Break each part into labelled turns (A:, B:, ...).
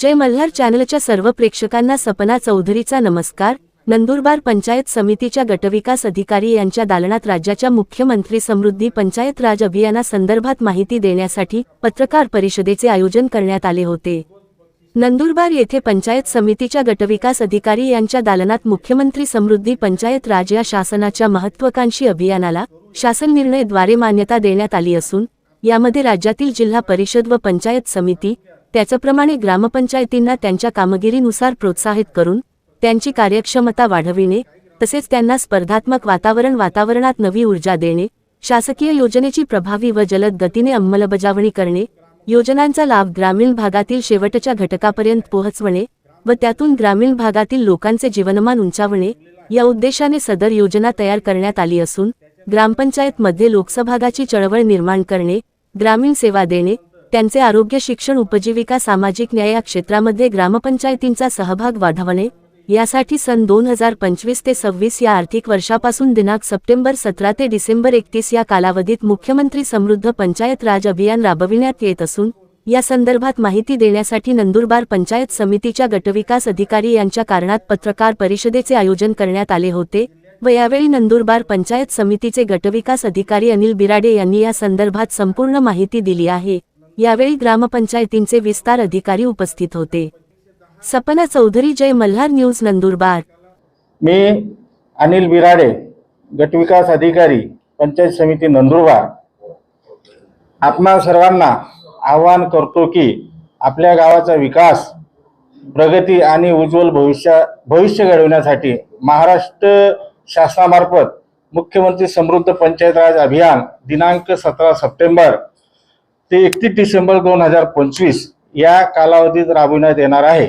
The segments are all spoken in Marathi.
A: जय मल्हार चॅनलच्या सर्व प्रेक्षकांना सपना चौधरीचा नमस्कार. नंदुरबार पंचायत समितीच्या गटविकास अधिकारी यांच्या दालनात राज्याच्या मुख्यमंत्री समृद्धी पंचायत राज अभियानासंदर्भात माहिती देण्यासाठी पत्रकार परिषदेचे आयोजन करण्यात आले होते. नंदुरबार येथे पंचायत समितीच्या गटविकास अधिकारी यांच्या दालनात मुख्यमंत्री समृद्धी पंचायत राज या शासनाच्या महत्वाकांक्षी अभियानाला शासन निर्णयद्वारे मान्यता देण्यात आली असून यामध्ये राज्यातील जिल्हा परिषद व पंचायत समिती त्याचप्रमाणे ग्रामपंचायतींना त्यांच्या कामगिरीनुसार प्रोत्साहित करून त्यांची कार्यक्षमता वाढविणे तसेच त्यांना स्पर्धात्मक वातावरण वातावरणात नवी ऊर्जा देणे शासकीय योजनेची प्रभावी व जलद गतीने अंमलबजावणी करणे योजनांचा लाभ ग्रामीण भागातील शेवटच्या घटकापर्यंत पोहोचवणे व त्यातून ग्रामीण भागातील लोकांचे जीवनमान उंचावणे या उद्देशाने सदर योजना तयार करण्यात आली असून ग्रामपंचायतमध्ये लोकसभागाची चळवळ निर्माण करणे ग्रामीण सेवा देणे त्यांचे आरोग्य शिक्षण उपजीविका सामाजिक न्याय या क्षेत्रामध्ये ग्रामपंचायतींचा सहभाग वाढवणे यासाठी सन दोन हजार पंचवीस ते सव्वीस या आर्थिक वर्षापासून दिनांक सप्टेंबर सतरा ते डिसेंबर एकतीस या कालावधीत मुख्यमंत्री समृद्ध पंचायत राज अभियान राबविण्यात येत असून या संदर्भात माहिती देण्यासाठी नंदुरबार पंचायत समितीच्या गटविकास अधिकारी यांच्या कारणात पत्रकार परिषदेचे आयोजन करण्यात आले होते व यावेळी नंदुरबार पंचायत समितीचे गटविकास अधिकारी अनिल बिराडे यांनी या संदर्भात संपूर्ण माहिती दिली आहे. यावेळी ग्रामपंचायतींचे विस्तार अधिकारी उपस्थित होते. सपना चौधरी जय मल्हार न्यूज नंदुरबार.
B: मी अनिल बिराडे गटविकास अधिकारी पंचायत समिती नंदुरबार. आपणा सर्वांना आवाहन करतो की आपल्या गावाचा विकास प्रगती आणि उज्ज्वल भविष्य भविष्य घडवण्यासाठी महाराष्ट्र शासनामार्फत मुख्यमंत्री समृद्ध पंचायत राज अभियान दिनांक सतरा सप्टेंबर ते एकतीस डिसेंबर दोन हजार पंचवीस या कालावधीत राबविण्यात येणार आहे.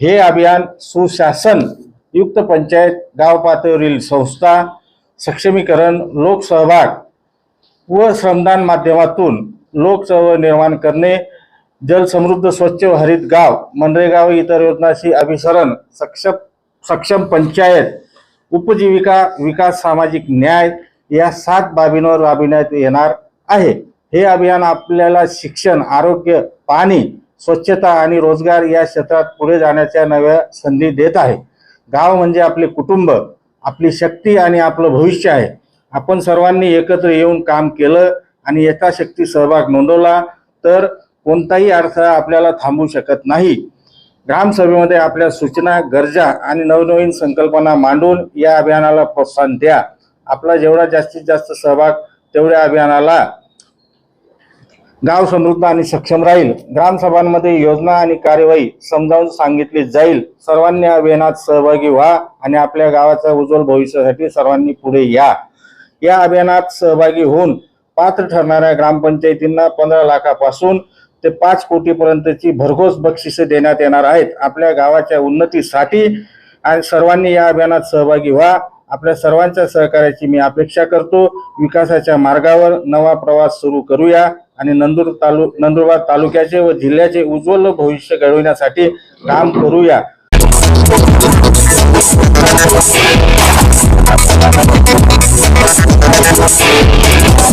B: हे अभियान सुशासन युक्त पंचायत गाव पातळीवरील संस्था सक्षमीकरण लोकसहभाग व श्रमदान माध्यमातून लोकचळवळ निर्माण करणे जलसमृद्ध स्वच्छ व हरित गाव मनरेगाव व इतर योजनाशी अभिसरण सक्षम सक्षम पंचायत उपजीविका विकास सामाजिक न्याय या सात बाबींवर राबविण्यात येणार आहे. हे अभियान आपल्याला शिक्षण आरोग्य पाणी स्वच्छता आणि रोजगार या क्षेत्रात पुढे जाण्याच्या नव्या संधी देत आहे. गाव म्हणजे आपले कुटुंब आपली शक्ती आणि आपलं भविष्य आहे. आपण सर्वांनी एकत्र येऊन काम केलं आणि यथाशक्ती सहभाग नोंदवला तर कोणताही अडथळा आपल्याला थांबू शकत नाही. ग्रामसभेमध्ये आपल्या सूचना गरजा आणि नवनवीन संकल्पना मांडून या अभियानाला प्रोत्साहन द्या. आपला जेवढा जास्तीत जास्त सहभाग तेवढ्या अभियानाला गाव समृद्ध आणि सक्षम राहील. ग्रामसभांमध्ये योजना आणि कार्यवाही समजावून सांगितली जाईल. सर्वांनी या अभियानात सहभागी व्हा आणि आपल्या गावाच्या उज्ज्वल भविष्यासाठी सर्वांनी पुढे या. या अभियानात सहभागी होऊन पात्र ठरणाऱ्या ग्रामपंचायतींना पंधरा लाखापासून ते पाच कोटीपर्यंतची भरघोस बक्षिसे देण्यात येणार आहेत. आपल्या गावाच्या उन्नतीसाठी आणि सर्वांनी या अभियानात सहभागी व्हा. आपल्या सर्वांच्या सहकार्याची मी अपेक्षा करतो. विकासाच्या मार्गावर नवा प्रवास सुरू करूया. आणि नंदुर तालु नंदुरबार तालुक्याचे व जिल्ह्याचे उज्ज्वल भविष्य घडविण्यासाठी काम करूया
C: Thank you.